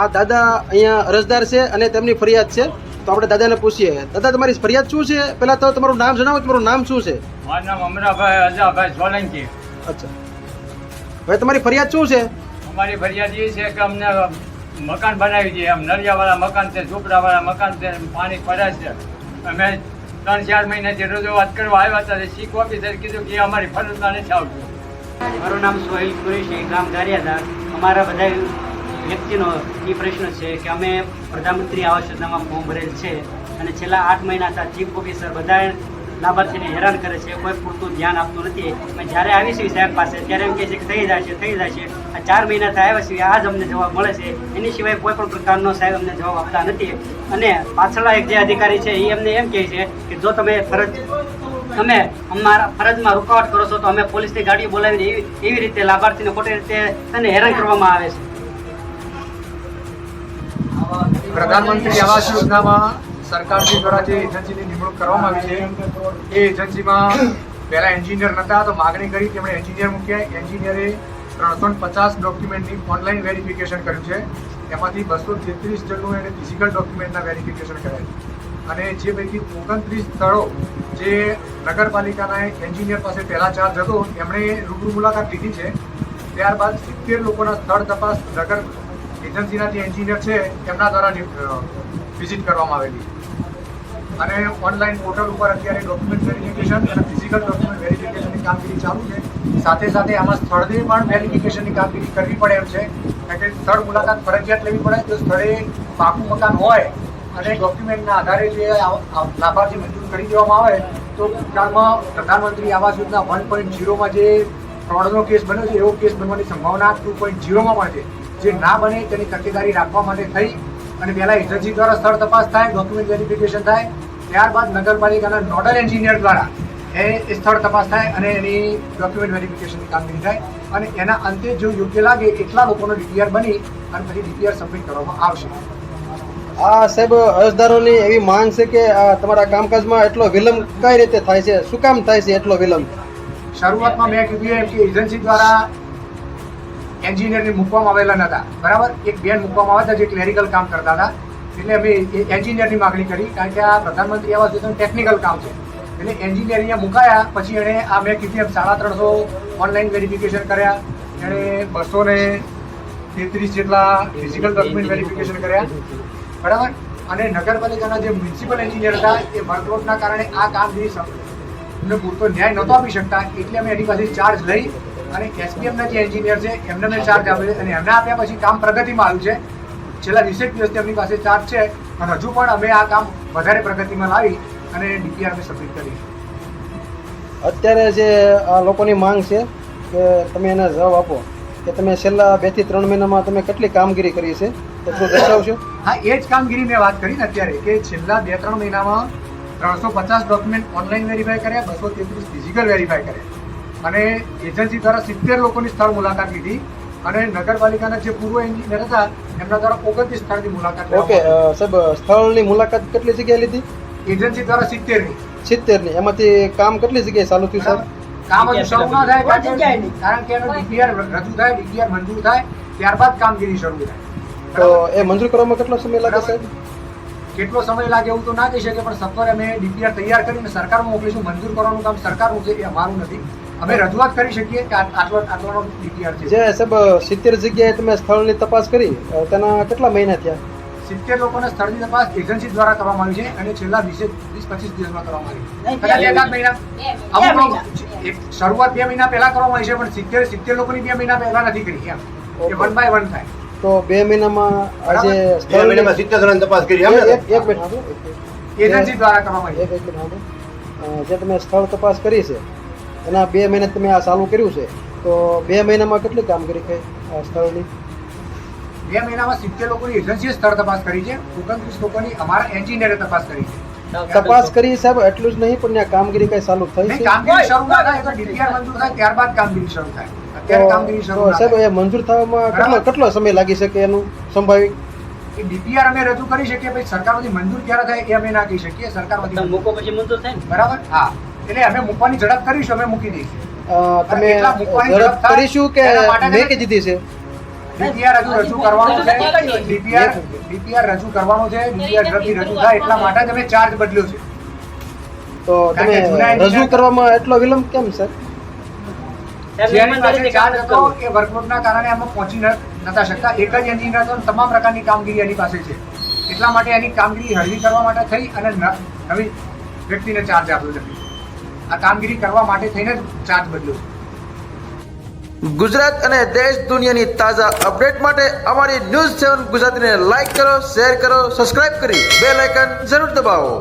આ દાદા અહીંયા અરજદાર છે અને તેમની ફરિયાદ છે. તો આપણે દાદાને પૂછીએ. દાદા તમારી ફરિયાદ શું છે? પહેલા તો તમારું નામ જણાવો તમારું નામ શું છે? મારું નામ અમરાભાઈ અજાભાઈ સોલંકી. અચ્છા. હવે તમારી ફરિયાદ શું છે? અમારી ફરિયાદ એ છે કે અમને મકાન બનાવી દઈએ એમ નળિયાવાળા મકાન છે ઝૂંપડાવાળા મકાન છે પાણી પડે છે. અમે ત્રણ ચાર મહિનાથી રજૂઆત કરવા આવ્યા હતા શીખ ઓફિસર કીધું કે અમારી ફરજમાં નથી આવતું. મારું નામ સોહેલ કુરેશી ગામ ગારિયાદા અમારા બધા વ્યક્તિનો એ પ્રશ્ન છે કે અમે પ્રધાનમંત્રી આવાસ યોજનામાં ફોર્મ ભરેલ છે અને છેલ્લા આઠ મહિનાથી ચીફ ઓફિસર બધા લાભાર્થીને હેરાન કરે છે, કોઈ પૂરતું ધ્યાન આપતું નથી. અમે જ્યારે આવીશું સાહેબ પાસે, ત્યારે એમ કહે છે કે થઈ જશે થઈ જશે આ ચાર મહિનાથી આવ્યા છીએ જ અમને જવાબ મળે છે. એની સિવાય કોઈ પણ પ્રકારનો સાહેબ અમને જવાબ આપતા નથી. અને પાછળના એક જે અધિકારી છે એ અમને એમ કહે છે કે જો તમે ફરજ, તમે અમારા ફરજમાં રૂકાવટ કરો છો, તો અમે પોલીસની ગાડીઓ બોલાવીને એવી એવી રીતે લાભાર્થીને ખોટી રીતે હેરાન કરવામાં આવે છે. પ્રધાનમંત્રી આવાસ યોજનામાં સરકારશ્રી દ્વારા જે એજન્સીની નિમણૂક કરવામાં આવી છે, એ એજન્સીમાં પહેલાં એન્જિનિયર નહોતા તો માગણી કરી તેમણે એન્જિનિયર મૂક્યા. એન્જિનિયરે ત્રણસો પચાસ ડોક્યુમેન્ટની ઓનલાઈન વેરિફિકેશન કર્યું છે. એમાંથી બસો તેત્રીસ જણનું એને ફિઝિકલ ડોક્યુમેન્ટના વેરિફિકેશન કર્યા અને જે પૈકી ઓગણત્રીસ સ્થળો જે નગરપાલિકાના એન્જિનિયર પાસે પહેલા ચાર્જ હતો, એમણે રૂબરૂ મુલાકાત લીધી છે. ત્યારબાદ સિત્તેર લોકોના સ્થળ તપાસ નગર એજન્સીના જે એન્જિનિયર છે, એમના દ્વારા વિઝિટ કરવામાં આવેલી. અને ઓનલાઈન પોર્ટલ ઉપર અત્યારે ડોક્યુમેન્ટ વેરિફિકેશન અને ફિઝિકલ ડોક્યુમેન્ટ વેરિફિકેશનની કામગીરી ચાલુ છે. સાથે સાથે આમાં સ્થળની પણ વેરિફિકેશનની કામગીરી કરવી પડે એમ છે. કારણ કે સ્થળ મુલાકાત ફરજિયાત લેવી પડે. જો સ્થળે પાકું મકાન હોય અને ડોક્યુમેન્ટના આધારે જે લાભાર્થી મંજૂર કરી દેવામાં આવે, તો ભૂતકાળમાં પ્રધાનમંત્રી આવાસ યોજના વન પોઈન્ટ જીરોમાં જે ફ્રોડનો કેસ બન્યો છે, એવો કેસ બનવાની સંભાવના ટુ પોઈન્ટ જીરોમાં પણ છે. જે ના બને તેની તકેદારી રાખવા માટે થઈ અને પહેલા એજન્સી દ્વારા સ્થળ તપાસ થાય ડોક્યુમેન્ટ વેરિફિકેશન થાય ત્યારબાદ નગરપાલિકાના નોડલ એન્જિનિયર દ્વારા એ સ્થળ તપાસ થાય અને એની ડોક્યુમેન્ટ વેરિફિકેશનની કામગીરી થાય અને એના અંતે જો યોગ્ય લાગે એટલા લોકોનો ડીપીઆર બની અને પછી ડીપીઆર સબમિટ કરવામાં આવશે. આ સાહેબ અરજદારોની એવી માંગ છે કે તમારા કામકાજમાં એટલો વિલંબ કઈ રીતે થાય છે? શું કામ થાય છે એટલો વિલંબ? શરૂઆતમાં મેં કીધું એમ કે એજન્સી દ્વારા એન્જિનિયરને મૂકવામાં આવેલા નહોતા બરાબર? એક બેન મૂકવામાં આવ્યા હતા જે ક્લેરિકલ કામ કરતા હતા. એટલે અમે એન્જિનિયરની માગણી કરી કારણ કે આ પ્રધાનમંત્રી આવાસ યોજના ટેકનિકલ કામ છે. એટલે એન્જિનિયર અહીંયા મુકાયા, પછી એણે આ મેં કીધી એમ સાડા ત્રણસો ઓનલાઈન વેરિફિકેશન કર્યા. એણે બસો ને તેત્રીસ જેટલા ફિઝિકલ ડોક્યુમેન્ટ વેરિફિકેશન કર્યા. બરાબર? અને નગરપાલિકાના જે મ્યુનિસિપલ એન્જિનિયર હતા, એ વર્કલોડના કારણે આ કામગીરી સમ- એમને પૂરતો ન્યાય નહોતો આપી શકતા. એટલે અમે એની પાસે ચાર્જ લઈ અને એસપીએમના જે એન્જિનિયર છે એમને મેં ચાર્જ આપ્યો અને એમને આપ્યા પછી કામ પ્રગતિમાં આવ્યું છે. છેલ્લા વીસેક દિવસથી એમની પાસે ચાર્જ છે અને હજુ પણ અમે આ કામ વધારે પ્રગતિમાં લાવી અને ડીપીઆર અમે સબમિટ કરી અત્યારે જે આ લોકોની માંગ છે કે તમે એને જવાબ આપો કે તમે છેલ્લા બેથી ત્રણ મહિનામાં તમે કેટલી કામગીરી કરી છે તો થોડું દર્શાવશો? હા એ જ કામગીરી મેં વાત કરી ને અત્યારે કે છેલ્લા બે ત્રણ મહિનામાં ત્રણસો પચાસ ડોક્યુમેન્ટ ઓનલાઈન વેરીફાઈ કર્યા બસો તેત્રીસ ફિઝિકલ વેરીફાઈ કર્યા. અને એજન્સી દ્વારા સિત્તેર લોકોની સ્થળ મુલાકાત લીધી અને નગરપાલિકાના જે પૂર્વ એન્જિનિયર હતા એમના દ્વારા ઓગણત્રીસ સ્થળની મુલાકાત ઓકે સાહેબ સ્થળની મુલાકાત કેટલી જગ્યાએ લીધી? એજન્સી દ્વારા સિત્તેરની. સિત્તેરની. એમાંથી કામ કેટલી જગ્યાએ ચાલુ થયું સાહેબ? કામ હજુ શરૂ ના થાય કારણ કે- કારણ કે એનો ડીપીઆર રજૂ થાય ડીપીઆર મંજૂર થાય ત્યારબાદ કામગીરી શરૂ થાય. તો એ મંજૂર કરવામાં કેટલો સમય લાગે સાહેબ? કેટલો સમય લાગે એવું તો ના કહી શકે પણ સત્વરે અમે ડીપીઆર તૈયાર કરીને સરકારમાં મોકલીશું મંજૂર કરવાનું કામ સરકારનું છે એ અમારું નથી. અમે રજૂઆત કરી શકીએ કે આટલો આટલાનો ડીપીઆર છે. જે સાહેબ સિત્તેર જગ્યાએ તમે સ્થળની તપાસ કરી તેના કેટલા મહિના થયા? સિત્તેર લોકોને સ્થળની તપાસ એજન્સી દ્વારા કરવામાં આવી છે અને છેલ્લા વીસે વીસ પચીસ દિવસમાં કરવામાં આવી છે. કદાચ એકાદ મહિના. અમુક એક શરૂઆત બે મહિના પહેલા કરવામાં આવી છે પણ સિત્તેર સિત્તેર લોકોની બે મહિના પહેલા નથી કરી એમ. કે વન બાય વન થાય. તો બે મહિનામાં આજે બે મહિનામાં સિત્તેર જણાની તપાસ કરી એમ એક એક મિનિટ. એજન્સી દ્વારા કરવામાં આવી મિનિટ જે તમે સ્થળ તપાસ કરી છે એના બે મહિના તમે આ ચાલુ કર્યું છે તો બે મહિનામાં કેટલી કામગીરી થઈ સ્થળની? બે મહિનામાં સિત્તેર લોકોની એજન્સીએ સ્થળ તપાસ કરી છે ઓગણત્રીસ લોકોની અમારા એન્જિનિયરે તપાસ કરી છે. તપાસ કરી સાહેબ એટલું જ નહીં પણ ત્યાં કામગીરી કઈ ચાલુ થઈ છે? કામગીરી શરૂ ના થાય તો ડીપીઆર મંજૂર થાય ત્યારબાદ કામગીરી શરૂ થાય. અત્યારે કામગીરી શરૂ સાહેબ એ મંજૂર થવામાં કેટલો કેટલો સમય લાગી શકે એનું સંભાવિક એ ડીપીઆર અમે રજૂ કરી શકીએ પછી સરકારમાંથી મંજૂર ક્યારે થાય એ અમે ના કહી શકીએ સરકાર સરકારમાંથી મૂકો પછી મંજૂર થાય બરાબર? હા. એટલે અમે મૂકવાની ઝડપ કરીશું અમે મૂકી દઈશું. તમે મૂકવાની ઝડપ કરીશું કે એના કે દીધી છે? ડીપીઆર હજુ રજૂ કરવાનું છે. ડીપીઆર ડીપીઆર રજૂ કરવાનું છે. ડીપીઆર ઝડપથી રજૂ થાય એટલા માટે જ અમે ચાર્જ બદલ્યો છે. તો તમે રજૂ કરવામાં એટલો વિલંબ કેમ સર. એ વર્કલોડના કારણે અમે પહોંચી નતા શકતા. એક જ એન્જિનિયર હતો તમામ પ્રકારની કામગીરી એની પાસે છે. એટલા માટે એની કામગીરી હળવી કરવા માટે થઈ અને નવી વ્યક્તિને ચાર્જ આપ્યો છે આ કામગીરી કરવા માટે થઈને ચાર્જ બદલ્યો છે. ગુજરાત અને દેશ દુનિયાની તાજા અપડેટ માટે અમારી ન્યૂઝ સેવન ગુજરાતીને લાઈક કરો, શેર કરો, સબસ્ક્રાઇબ કરી બે લાઇકન જરૂર દબાવો.